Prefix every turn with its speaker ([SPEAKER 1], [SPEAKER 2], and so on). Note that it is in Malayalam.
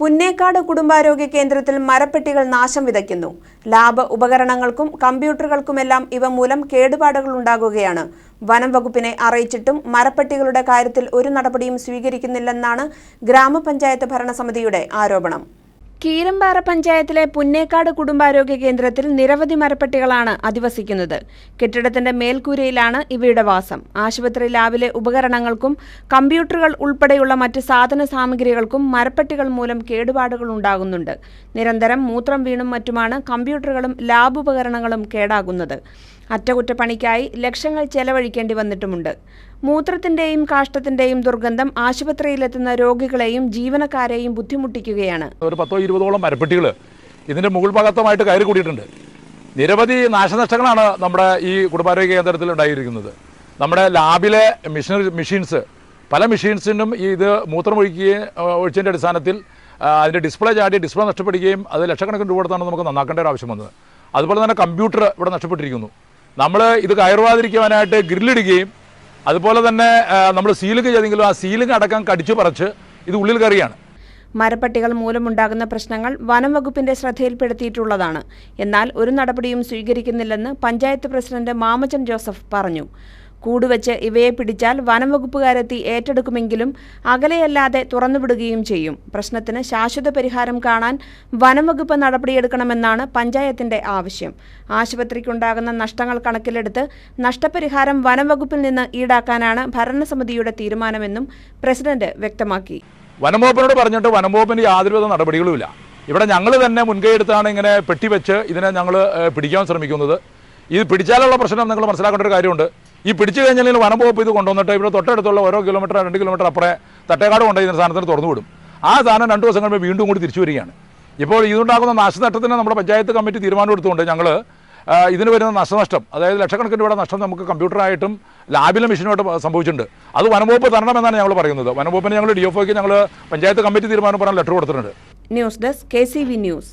[SPEAKER 1] പുന്നേക്കാട് കുടുംബാരോഗ്യ കേന്ദ്രത്തിൽ മരപ്പെട്ടികൾ നാശം വിതയ്ക്കുന്നു. ലാബ് ഉപകരണങ്ങൾക്കും കമ്പ്യൂട്ടറുകൾക്കുമെല്ലാം ഇവ മൂലം കേടുപാടുകൾ ഉണ്ടാകുകയാണ്. വനം വകുപ്പിനെ അറിയിച്ചിട്ടും മരപ്പെട്ടികളുടെ കാര്യത്തിൽ ഒരു നടപടിയും സ്വീകരിക്കുന്നില്ലെന്നാണ് ഗ്രാമപഞ്ചായത്ത് ഭരണസമിതിയുടെ ആരോപണം. കീരമ്പാറ പഞ്ചായത്തിലെ പുന്നേക്കാട് കുടുംബാരോഗ്യ കേന്ദ്രത്തിൽ നിരവധി മരപ്പെട്ടികളാണ് അധിവസിക്കുന്നത്. കെട്ടിടത്തിന്റെ മേൽക്കൂരയിലാണ് ഇവയുടെ വാസം. ആശുപത്രി ലാബിലെ ഉപകരണങ്ങൾക്കും കമ്പ്യൂട്ടറുകൾ ഉൾപ്പെടെയുള്ള മറ്റ് സാധന സാമഗ്രികൾക്കും മരപ്പെട്ടികൾ മൂലം കേടുപാടുകൾ ഉണ്ടാകുന്നുണ്ട്. നിരന്തരം മൂത്രം വീണും മറ്റുമാണ് കമ്പ്യൂട്ടറുകളും ലാബ് ഉപകരണങ്ങളും കേടാകുന്നത്. അറ്റകുറ്റപ്പണിക്കായി ലക്ഷങ്ങൾ ചെലവഴിക്കേണ്ടി വന്നിട്ടുമുണ്ട്. മൂത്രത്തിന്റെയും കാഷ്ടത്തിന്റെയും ദുർഗന്ധം ആശുപത്രിയിലെത്തുന്ന രോഗികളെയും ജീവനക്കാരെയും ബുദ്ധിമുട്ടിക്കുകയാണ്.
[SPEAKER 2] ഒരു ഇരുപതോളം മരപ്പെട്ടികൾ ഇതിന്റെ മുകൾ ഭാഗത്തുമായിട്ട് കയറി കൂടിയിട്ടുണ്ട്. നിരവധി നാശനഷ്ടങ്ങളാണ് നമ്മുടെ ഈ കുടുംബാരോഗ്യ കേന്ദ്രത്തിൽ ഉണ്ടായിരിക്കുന്നത്. നമ്മുടെ ലാബിലെ മെഷീനറി മെഷീൻസ് പല മെഷീൻസിനും ഈ ഇത് മൂത്രമൊഴിക്കുകയും ഒഴിച്ചതിന്റെ അടിസ്ഥാനത്തിൽ അതിന്റെ ഡിസ്പ്ലേ ചാടി ഡിസ്പ്ലേ നഷ്ടപ്പെടുകയും അത് ലക്ഷക്കണക്കിന് രൂപ കൊടുത്താണ് നമുക്ക് നന്നാക്കേണ്ട ഒരു ആവശ്യം വന്നത്. അതുപോലെ തന്നെ കമ്പ്യൂട്ടർ ഇവിടെ നഷ്ടപ്പെട്ടിരിക്കുന്നു. നമ്മൾ ഇത് കയറുവാതിരിക്കുവാനായിട്ട് ഗ്രില്ലിടുകയും അതുപോലെ തന്നെ നമ്മൾ സീലിംഗ് ചെയ്തെങ്കിലും ആ സീലിംഗ് അടക്കം കടിച്ചു പറിച്ച് ഇത് ഉള്ളിൽ കയറിയാണ്
[SPEAKER 1] മരപ്പട്ടികൾ മൂലമുണ്ടാകുന്ന പ്രശ്നങ്ങൾ വനംവകുപ്പിന്റെ ശ്രദ്ധയിൽപ്പെടുത്തിയിട്ടുള്ളതാണ്. എന്നാൽ ഒരു നടപടിയും സ്വീകരിക്കുന്നില്ലെന്ന് പഞ്ചായത്ത് പ്രസിഡന്റ് മാമച്ചൻ ജോസഫ് പറഞ്ഞു. കൂടുവച്ച് ഇവയെ പിടിച്ചാൽ വനംവകുപ്പുകാരെത്തി ഏറ്റെടുക്കുമെങ്കിലും അകലെയല്ലാതെ തുറന്നുവിടുകയും ചെയ്യും. പ്രശ്നത്തിന് ശാശ്വത പരിഹാരം കാണാൻ വനംവകുപ്പ് നടപടിയെടുക്കണമെന്നാണ് പഞ്ചായത്തിന്റെ ആവശ്യം. ആശുപത്രിക്കുണ്ടാകുന്ന നഷ്ടങ്ങൾ കണക്കിലെടുത്ത് നഷ്ടപരിഹാരം വനംവകുപ്പിൽ നിന്ന് ഈടാക്കാനാണ് ഭരണസമിതിയുടെ തീരുമാനമെന്നും പ്രസിഡന്റ് വ്യക്തമാക്കി.
[SPEAKER 2] വനംവകുപ്പിനോട് പറഞ്ഞിട്ട് വനംവകുപ്പിന് യാതൊരുവിധ നടപടികളുമില്ല. ഇവിടെ ഞങ്ങൾ തന്നെ മുൻകൈ എടുത്താണ് ഇങ്ങനെ പെട്ടിവെച്ച് ഇതിനെ ഞങ്ങൾ പിടിക്കാൻ ശ്രമിക്കുന്നത്. ഇത് പിടിച്ചാലുള്ള പ്രശ്നം നിങ്ങൾ മനസ്സിലാക്കേണ്ട ഒരു കാര്യമുണ്ട്. ഈ പിടിച്ചു കഴിഞ്ഞാൽ വനംവകുപ്പ് ഇത് കൊണ്ടുവന്നിട്ട് ഇവിടെ തൊട്ടടുത്തുള്ള ഓരോ കിലോമീറ്റർ രണ്ട് കിലോമീറ്റർ അപ്പുറേ തട്ടേക്കാട് കൊണ്ടുപോയി ഇതിന് സാധനത്തിന് തുറന്നു വിടും. ആ സാധനം രണ്ട് ദിവസം കഴിയുമ്പോൾ വീണ്ടും കൂടി തിരിച്ചു വരികയാണ്. ഇപ്പോൾ ഇതുണ്ടാകുന്ന നാശനഷ്ടത്തിന് നമ്മുടെ പഞ്ചായത്ത് കമ്മിറ്റി തീരുമാനം എടുത്തുകൊണ്ട് ഞങ്ങൾ ഇതിന് വരുന്ന നഷ്ടനഷ്ടം അതായത് ലക്ഷക്കണക്കിന് രൂപയുടെ നഷ്ടം നമുക്ക് കമ്പ്യൂട്ടറായിട്ടും ലാബിലെ മെഷീനുമായിട്ട് സംഭവിച്ചിട്ടുണ്ട്. അത് വനംവകുപ്പ് തരണമെന്നാണ് ഞങ്ങൾ പറയുന്നത്. വനംവകുപ്പിന് ഞങ്ങൾ ഡി എഫ് ഞങ്ങൾ പഞ്ചായത്ത് കമ്മിറ്റി തീരുമാനം പറയാൻ ലെറ്റർ കൊടുത്തിട്ടുണ്ട്.
[SPEAKER 1] News desk K news.